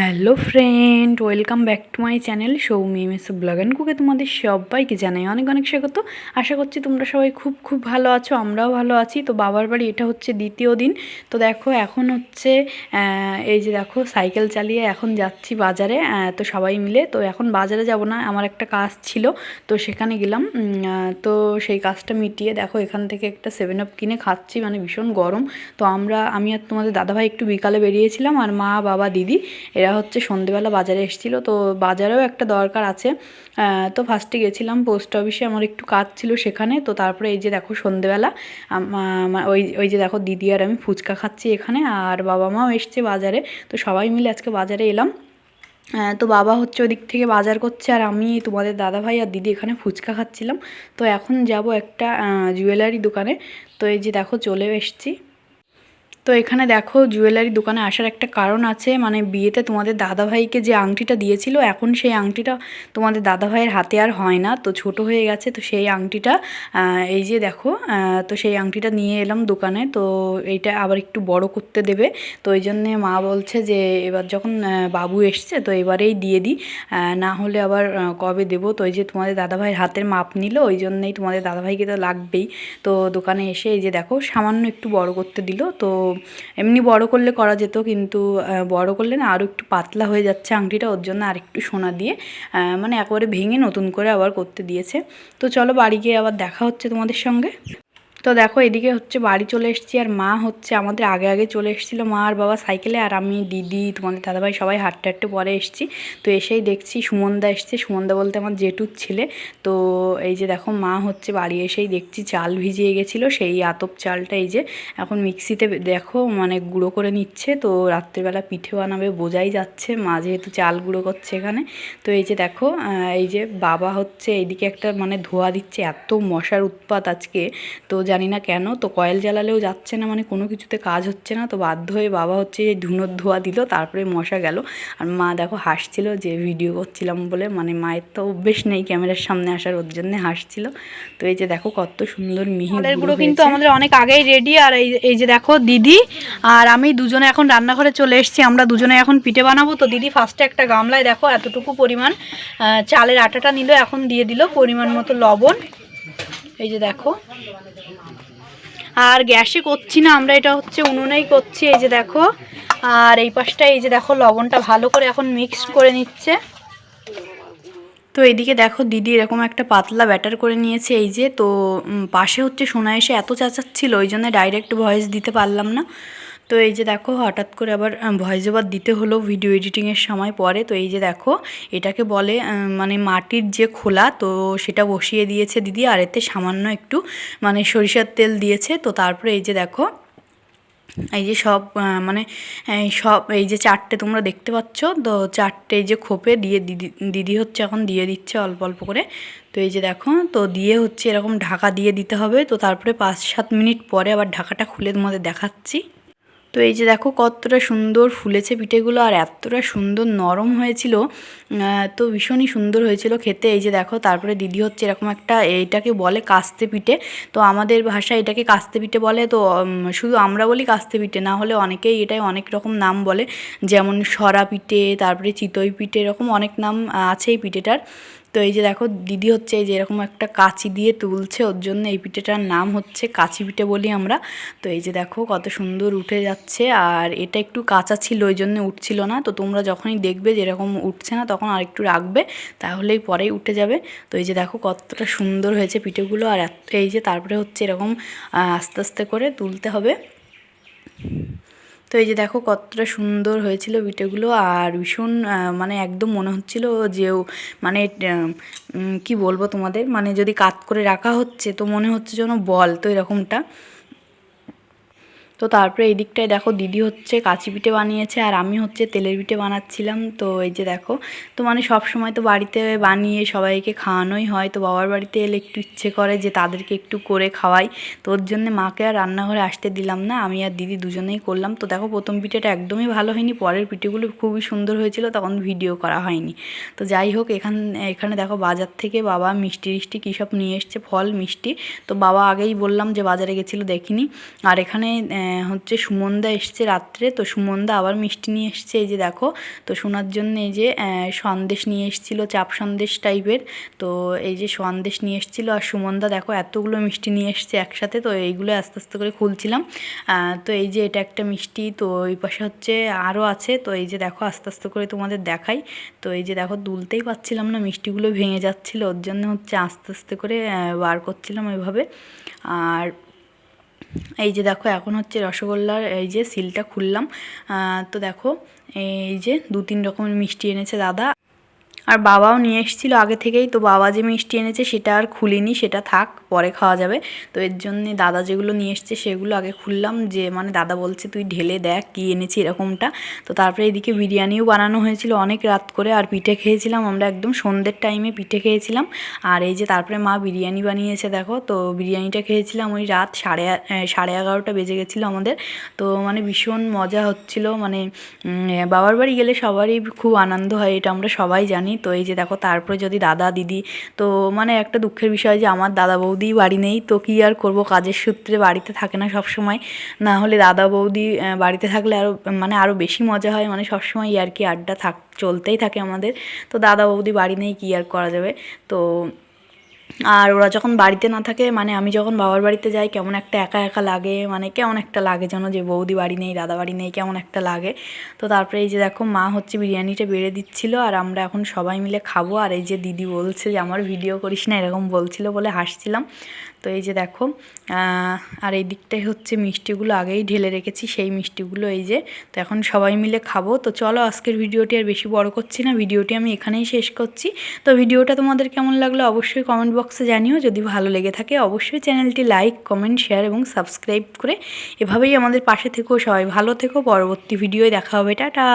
Hello friend, welcome back to my channel Soumi মেসো blog and কুকে তোমাদের সবাইকে জানাই অনেক অনেক স্বাগত। আশা করছি তোমরা সবাই খুব খুব ভালো আছো, আমরাও ভালো আছি। তো বাবার বাড়ি এটা হচ্ছে দ্বিতীয় দিন। তো দেখো এখন হচ্ছে এই যে দেখো সাইকেল চালিয়ে এখন যাচ্ছি বাজারে তো সবাই মিলে। তো এখন বাজারে যাব না, আমার একটা কাজ ছিল, তো সেখানে গেলাম। তো সেই কাজটা মিটিয়ে দেখো এখান থেকে একটা সেভেন আপ কিনে খাচ্ছি মানে ভীষণ গরম। তো আমরা, আমি আর তোমাদের দাদাভাই একটু বিকালে বেরিয়েছিলাম, আর মা, বাবা, দিদি, এরা হচ্ছে সন্ধেবেলা বাজারে এসেছিল, তো বাজারেও একটা দরকার আছে। তো ফার্স্টে গেছিলাম পোস্ট অফিসে আমার একটু কাজ ছিল সেখানে, তো তারপরে এই যে দেখো সন্ধেবেলা ওই ওই যে দেখো দিদি আর আমি ফুচকা খাচ্ছি এখানে, আর বাবা মাও এসছে বাজারে, তো সবাই মিলে আজকে বাজারে এলাম। তো বাবা হচ্ছে ওদিক থেকে বাজার করছে, আর আমি তোমাদের দাদা ভাই আর দিদি এখানে ফুচকা খাচ্ছিলাম। তো এখন যাব একটা জুয়েলারি দোকানে, তো এই যে দেখো চলেও এসছি। তো এখানে দেখো জুয়েলারি দোকানে আসার একটা কারণ আছে। মানে বিয়েতে তোমাদের দাদাভাইকে যে আংটিটা দিয়েছিল, এখন সেই আংটিটা তোমাদের দাদাভাইয়ের হাতে আর হয় না। তো ছোট হয়ে গেছে, তো সেই আংটিটা এই যে দেখো তো সেই আংটিটা নিয়ে এলাম দোকানে। তো এইটা আবার একটু বড় করতে দেবে। তো ওই জন্যে মা বলছে যে, এবার যখন বাবু এসছে, তো এবারেই দিয়ে দিই। না হলে আবার কবে দেবো? তো এই যে তোমাদের দাদাভাইয়ের হাতের মাপ নিল, ওই জন্যেই তোমাদের দাদাভাইকে তো লাগবেই। তো দোকানে এসে এই যে দেখো, সামান্য একটু বড় করতে দিল। তো এমনি বড় করলে করা যেত, কিন্তু বড় করলে না আরও একটু পাতলা হয়ে যাচ্ছে আংটিটা, ওর জন্য আর একটু সোনা দিয়ে মানে একবারে ভেঙে নতুন করে আবার করতে দিয়েছে। তো চলো বাড়ি গিয়ে আবার দেখা হচ্ছে তোমাদের সঙ্গে। তো দেখো, এদিকে হচ্ছে বাড়ি চলে এসেছি আর মা হচ্ছে আমাদের আগে আগে চলে এসেছিল মা আর বাবা সাইকেলে আর আমি দিদি, তোমাদের দাদাভাই সবাই হাঁটতে হাঁটতে পরে এসেছি। তো এসেই দেখছি সুমনদা এসছে, সুমনদা বলতে আমার জেঠুর ছেলে। তো এই যে দেখো, মা হচ্ছে বাড়ি এসেই দেখছি চাল ভিজিয়ে গেছিল, সেই আতপ চালটা এই যে এখন মিক্সিতে দেখো মানে গুঁড়ো করে নিচ্ছে। তো রাত্রিবেলা পিঠে বানাবে বোঝাই যাচ্ছে, মা যেহেতু চাল গুঁড়ো করছে এখানে। তো এই যে দেখো এই যে বাবা হচ্ছে এইদিকে একটা মানে ধোয়া দিচ্ছে, এত মশার উৎপাত আজকে। তো জানি না কেন তো কয়েল জ্বালালেও যাচ্ছে না মানে কোনো কিছুতে কাজ হচ্ছে না তো বাধ্য হয়ে বাবা হচ্ছে এই ধুনোর ধোয়া দিল তারপরে মশা গেল। আর মা দেখো হাসছিল যে ভিডিও করছিলাম বলে মানে মায়ের তো অভ্যেস নেই ক্যামেরার সামনে আসার ওর জন্য হাসছিল। তো এই যে দেখো কত সুন্দর মিহি গুঁড়ো কিন্তু আমাদের অনেক আগেই রেডি আর এই এই যে দেখো দিদি আর আমি দুজনে এখন রান্নাঘরে চলে এসেছি আমরা দুজনে এখন পিঠে বানাবো। তো দিদি ফার্স্টে একটা গামলায় দেখো এতটুকু পরিমাণ চালের আটাটা নিল এখন দিয়ে দিল পরিমাণ মতো লবণ। এই যে দেখো আর গ্যাসে করছি না, আমরা এটা হচ্ছে উনুনেই করছি, এই যে দেখো। আর এই পাশটা, এই যে দেখো, লবণটা ভালো করে এখন মিক্স করে নিচ্ছে। তো এদিকে দেখো, দিদি এরকম একটা পাতলা ব্যাটার করে নিয়েছে, এই যে। তো পাশে হচ্ছে সোনা এসে এত চাচাচ্ছিল, ওই জন্য ডাইরেক্ট ভয়েস দিতে পারলাম না। তো এই যে দেখো, হঠাৎ করে আবার ভয়েস ওভার দিতে হলো ভিডিও এডিটিংয়ের সময় পরে। তো এই যে দেখো, এটাকে বলে মানে মাটির যে খোলা, তো সেটা বসিয়ে দিয়েছে দিদি। আর এতে সামান্য একটু মানে সরিষার তেল দিয়েছে। তো তারপরে এই যে দেখো, এই যে সব মানে সব, এই যে চারটে তোমরা দেখতে পাচ্ছ, তো চারটে এই যে খোপে দিয়ে দিদি দিদি হচ্ছে এখন দিয়ে দিচ্ছে অল্প অল্প করে। তো এই যে দেখো, তো দিয়ে হচ্ছে এরকম ঢাকা দিয়ে দিতে হবে। তো তারপরে পাঁচ সাত মিনিট পরে আবার ঢাকাটা খুলে তোমাদের দেখাচ্ছি। তো এই যে দেখো কতটা সুন্দর ফুলেছে পিঠেগুলো আর এতটা সুন্দর নরম হয়েছিল তো ভীষণই সুন্দর হয়েছিল খেতে। এই যে দেখো, তারপরে দিদি হচ্ছে এরকম একটা এইটাকে বলে কাস্তে পিঠে। তো আমাদের ভাষায় এটাকে কাস্তে পিঠে বলে। তো শুধু আমরা বলি কাস্তে পিঠে, না হলে অনেকেই এটাই অনেক রকম নাম বলে। যেমন সরা পিঠে, তারপরে চিতই পিঠে, এরকম অনেক নাম আছে এই পিঠেটার। তো এই যে দেখো, দিদি হচ্ছে এই যে এরকম একটা কাঁচি দিয়ে তুলছে, ওর জন্য এই পিঠেটার নাম হচ্ছে কাঁচি পিঠে বলি আমরা। তো এই যে দেখো, কত সুন্দর উঠে যাচ্ছে, আর এটা একটু কাঁচা ছিল, ওই জন্য উঠছিল না। তো তোমরা যখনই দেখবে যেরকম উঠছে না, তখন আর একটু রাখবে, তাহলেই পরেই উঠে যাবে। তো এই যে দেখো, কতটা সুন্দর হয়েছে পিঠেগুলো, আর এই যে তারপরে হচ্ছে এরকম আস্তে আস্তে করে তুলতে হবে। তো এই যে দেখো কতটা সুন্দর হয়েছিল ভিডিওগুলো আর ভীষণ মানে একদম মনে হচ্ছিল যে মানে কি বলব তোমাদের? মানে যদি কাত করে রাখা হচ্ছে তো মনে হচ্ছে যেন বল তো এরকমটা। তো তারপরে এই দিকটায় দেখো দিদি হচ্ছে কাঁচি পিঠে বানিয়েছে আর আমি হচ্ছে তেলের পিঠে বানাচ্ছিলাম। তো এই যে দেখো, তো মানে সব সময় তো বাড়িতে বানিয়ে সবাইকে খাওয়ানোই হয়। তো বাবার বাড়িতে এলে একটু ইচ্ছে করে যে তাদেরকে একটু করে খাওয়াই। তো ওর জন্য মাকে আর রান্নাঘরে আসতে দিলাম না, আমি আর দিদি দুজনেই করলাম। তো দেখো প্রথম পিঠেটা একদমই ভালো হয়নি, পরের পিঠেগুলো খুবই সুন্দর হয়েছিল, তখন ভিডিও করা হয়নি। তো যাই হোক, এখান, এখানে দেখো বাজার থেকে বাবা মিষ্টি টিষ্টি কী সব নিয়ে এসছে, ফল, মিষ্টি। তো বাবা আগেই বললাম যে বাজারে গেছিল দেখিনি। আর এখানে হচ্ছে সুমনদা এসছে রাত্রে। তো সুমনদা আবার মিষ্টি নিয়ে এসছে, এই যে দেখো। তো শোনার জন্য এই যে সন্দেশ নিয়ে এসেছিল, চাপ সন্দেশ টাইপের। তো এই যে সন্দেশ নিয়ে এসেছিল আর সুমনদা দেখো, এতগুলো মিষ্টি নিয়ে এসছে একসাথে। তো এইগুলো আস্তে আস্তে করে খুলছিলাম। তো এই যে এটা একটা মিষ্টি, তো এই পাশে হচ্ছে আরও আছে। তো এই যে দেখো, আস্তে আস্তে করে তোমাদের দেখাই। তো এই যে দেখো, দুলতেই পাচ্ছিলাম না, মিষ্টিগুলো ভেঙে যাচ্ছিল। ওর জন্য হচ্ছে আস্তে আস্তে করে বার করছিলাম ওইভাবে। আর এই যে দেখো, এখন হচ্ছে রসগোল্লার এই যে সিলটা খুললাম। তো দেখো, এই যে দু তিন রকমের মিষ্টি এনেছে দাদা। আর বাবাও নিয়ে এসেছিল আগে থেকেই, তো বাবা যে মিষ্টি এনেছে সেটা আর খুলিনি, সেটা থাক, পরে খাওয়া যাবে। তো এর জন্যে দাদা যেগুলো নিয়ে এসছে সেগুলো আগে খুললাম, যে মানে দাদা বলছে, তুই ঢেলে দেখ কী এনেছি এরকমটা। তো তারপরে এদিকে বিরিয়ানিও বানানো হয়েছিল অনেক রাত করে, আর পিঠে খেয়েছিলাম, আমরা একদম সন্ধ্যের টাইমে পিঠে খেয়েছিলাম। আর এই যে তারপরে মা বিরিয়ানি বানিয়েছে, দেখো, তো বিরিয়ানিটা খেয়েছিলাম ওই রাত সাড়ে সাড়ে এগারোটা বেজে গেছিল আমাদের। তো মানে ভীষণ মজা হচ্ছিল মানে বাবার বাড়ি গেলে সবারই খুব আনন্দ হয়, এটা আমরা সবাই জানি। তো এই যে দেখো, তারপরে যদি দাদা, দিদি, তো মানে একটা দুঃখের বিষয় যে আমার দাদা বৌদি বাড়ি নেই, তো কী আর করব? কাজের সূত্রে বাড়িতে থাকে না সব সময় না হলে দাদা বৌদি বাড়িতে থাকলে আরও মানে আরও বেশি মজা হয়। মানে সবসময় আর কি আড্ডা থাক, চলতেই থাকে আমাদের। তো দাদা বৌদি বাড়ি নেই, কী আর করা যাবে? তো আর ওরা যখন বাড়িতে না থাকে মানে আমি যখন বাবার বাড়িতে যাই, কেমন একটা একা একা লাগে মানে কেমন একটা লাগে যেন যে বৌদি বাড়ি নেই, দাদা বাড়ি নেই, কেমন একটা লাগে। তো তারপরে এই যে দেখো, মা হচ্ছে বিরিয়ানিটা বেড়ে দিচ্ছিল আর আমরা এখন সবাই মিলে খাব। আর এই যে দিদি বলছে যে, আমার ভিডিও করিস না, এরকম বলছিল বলে হাসছিলাম। তো এই যে দেখো আর এই দিকটাই হচ্ছে মিষ্টিগুলো আগেই ঢেলে রেখেছি, সেই মিষ্টিগুলো এই যে, তো এখন সবাই মিলে খাব। তো চলো আজকের ভিডিওটি আর বেশি বড় করছি না, ভিডিওটি আমি এখানেই শেষ করছি। তো ভিডিওটা তোমাদের কেমন লাগল অবশ্যই কমেন্ট বক্সে জানিও, যদি ভালো লেগে থাকে অবশ্যই চ্যানেলটি লাইক কমেন্ট শেয়ার এবং সাবস্ক্রাইব করে এভাবেই আমাদের পাশে থেকো সবাই, ভালো থেকো, পরবর্তী ভিডিওয় দেখা হবে, টাটা!